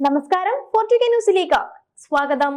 നമസ്കാരം പോർട്ടുഗൽ ന്യൂസിലേക്ക് സ്വാഗതം.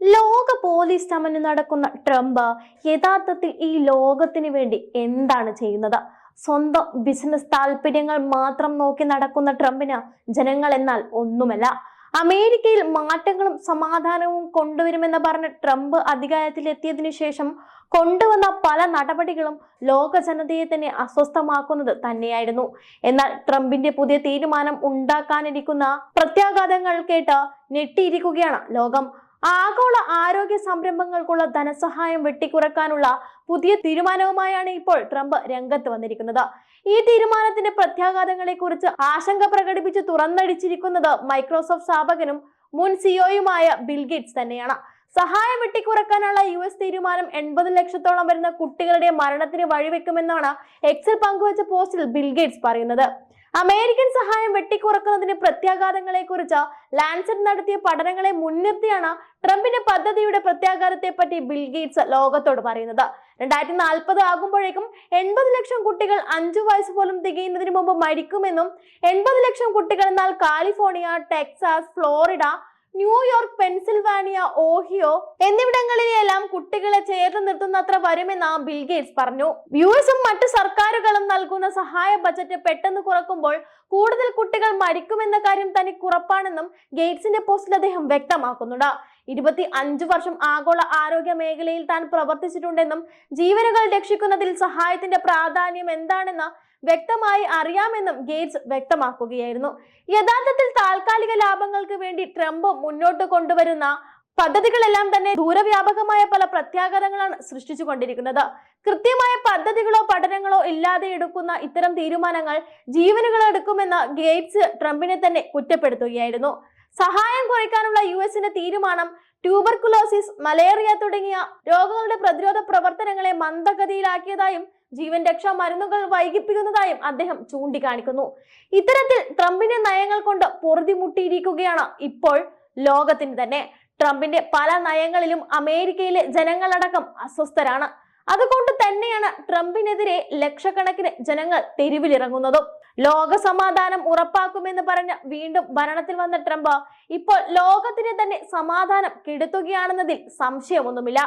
ലോക പോലീസ് സമന് നടക്കുന്ന ട്രംപ് യഥാർത്ഥത്തിൽ ഈ ലോകത്തിന് വേണ്ടി എന്താണ് ചെയ്യുന്നത്? സ്വന്തം ബിസിനസ് താല്പര്യങ്ങൾ മാത്രം നോക്കി നടക്കുന്ന ട്രംപിന് ജനങ്ങൾ എന്നാൽ ഒന്നുമല്ല അമേരിക്കയിൽ മാറ്റങ്ങളും സമാധാനവും കൊണ്ടുവരുമെന്ന് പറഞ്ഞ് ട്രംപ് അധികാരത്തിലെത്തിയതിനു ശേഷം കൊണ്ടുവന്ന പല നടപടികളും ലോക ജനതയെ തന്നെ അസ്വസ്ഥമാക്കുന്നത് തന്നെയായിരുന്നു. എന്നാൽ ട്രംപിന്റെ പുതിയ തീരുമാനം ഉണ്ടാക്കാനിരിക്കുന്ന പ്രത്യാഘാതങ്ങൾ കേട്ട് ഞെട്ടിയിരിക്കുകയാണ് ലോകം. ആഗോള ആരോഗ്യ സംരംഭങ്ങൾക്കുള്ള ധനസഹായം വെട്ടിക്കുറക്കാനുള്ള പുതിയ തീരുമാനവുമായാണ് ഇപ്പോൾ ട്രംപ് രംഗത്ത് വന്നിരിക്കുന്നത്. ഈ തീരുമാനത്തിന്റെ പ്രത്യാഘാതങ്ങളെ കുറിച്ച് ആശങ്ക പ്രകടിപ്പിച്ച് തുറന്നടിച്ചിരിക്കുന്നത് മൈക്രോസോഫ്റ്റ് സ്ഥാപകനും മുൻ സിഒയുമായ ബിൽഗേറ്റ്സ് തന്നെയാണ്. സഹായം വെട്ടിക്കുറക്കാനുള്ള യു എസ് തീരുമാനം എൺപത് ലക്ഷത്തോളം വരുന്ന കുട്ടികളുടെ മരണത്തിന് വഴിവെക്കുമെന്നാണ് എക്സിൽ പങ്കുവച്ച പോസ്റ്റിൽ ബിൽഗേറ്റ്സ് പറയുന്നത്. അമേരിക്കൻ സഹായം വെട്ടിക്കുറക്കുന്നതിന് പ്രത്യാഘാതങ്ങളെ കുറിച്ച് ലാൻസെറ്റ് നടത്തിയ പഠനങ്ങളെ മുൻനിർത്തിയാണ് ട്രംപിന്റെ പദ്ധതിയുടെ പ്രത്യാഘാതത്തെ പറ്റി ബിൽഗേറ്റ്സ് ലോകത്തോട് പറയുന്നത്. രണ്ടായിരത്തി നാൽപ്പത് ആകുമ്പോഴേക്കും എൺപത് ലക്ഷം കുട്ടികൾ അഞ്ചു വയസ്സ് പോലും തികയുന്നതിന് മുമ്പ് മരിക്കുമെന്നും എൺപത് ലക്ഷം കുട്ടികൾ എന്നാൽ California Texas Florida New York Pennsylvania Ohio എന്നിവിടങ്ങളിലെല്ലാം കുട്ടികളെ ചേർത്ത് നിർത്തുന്നത്ര വരുമെന്ന് ബിൽഗേറ്റ്സ് പറഞ്ഞു. യു എസും മറ്റു സർക്കാരുകളും നൽകുന്ന സഹായ ബജറ്റ് പെട്ടെന്ന് കുറക്കുമ്പോൾ കൂടുതൽ കുട്ടികൾ മരിക്കുമെന്ന കാര്യം തനിക്ക് ഉറപ്പാണെന്നും ഗേറ്റ്സിന്റെ പോസ്റ്റിൽ അദ്ദേഹം വ്യക്തമാക്കുന്നുണ്ട്. ഇരുപത്തി അഞ്ചു വർഷം ആഗോള ആരോഗ്യ മേഖലയിൽ താൻ പ്രവർത്തിച്ചിട്ടുണ്ടെന്നും ജീവനുകൾ രക്ഷിക്കുന്നതിൽ സഹായത്തിന്റെ പ്രാധാന്യം എന്താണെന്ന് വ്യക്തമായി അറിയാമെന്നും ഗേറ്റ്സ് വ്യക്തമാക്കുകയായിരുന്നു. യഥാർത്ഥത്തിൽ താൽക്കാലിക ലാഭങ്ങൾക്ക് വേണ്ടി ട്രംപ് മുന്നോട്ട് കൊണ്ടുവരുന്ന പദ്ധതികളെല്ലാം തന്നെ ദൂരവ്യാപകമായ പല പ്രത്യാഘാതങ്ങളാണ് സൃഷ്ടിച്ചു കൊണ്ടിരിക്കുന്നത് കൃത്യമായ പദ്ധതികളോ പഠനങ്ങളോ ഇല്ലാതെ എടുക്കുന്ന ഇത്തരം തീരുമാനങ്ങൾ ജീവനുകൾ എടുക്കുമെന്ന് ഗേറ്റ്സ് ട്രംപിനെ തന്നെ കുറ്റപ്പെടുത്തുകയായിരുന്നു. സഹായം കുറയ്ക്കാനുള്ള യു എസിന്റെ തീരുമാനം ട്യൂബർകുലോസിസ് മലേറിയ തുടങ്ങിയ രോഗങ്ങളുടെ പ്രതിരോധ പ്രവർത്തനങ്ങളെ മന്ദഗതിയിലാക്കിയതായും ജീവൻ രക്ഷാ മരുന്നുകൾ വൈകിപ്പിക്കുന്നതായും അദ്ദേഹം ചൂണ്ടിക്കാണിക്കുന്നു. ഇത്തരത്തിൽ ട്രംപിന്റെ നയങ്ങൾ കൊണ്ട് പൊറുതിമുട്ടിയിരിക്കുകയാണ് ഇപ്പോൾ ലോകത്തിന് തന്നെ. ട്രംപിന്റെ പല നയങ്ങളിലും അമേരിക്കയിലെ ജനങ്ങളടക്കം അസ്വസ്ഥരാണ്. അതുകൊണ്ട് തന്നെയാണ് ട്രംപിനെതിരെ ലക്ഷക്കണക്കിന് ജനങ്ങൾ തെരുവിലിറങ്ങുന്നതും. ലോക സമാധാനം ഉറപ്പാക്കുമെന്ന് പറഞ്ഞ് വീണ്ടും ഭരണത്തിൽ വന്ന ട്രംപ് ഇപ്പോൾ ലോകത്തിന് തന്നെ സമാധാനം കെടുത്തുകയാണെന്നതിൽ സംശയമൊന്നുമില്ല.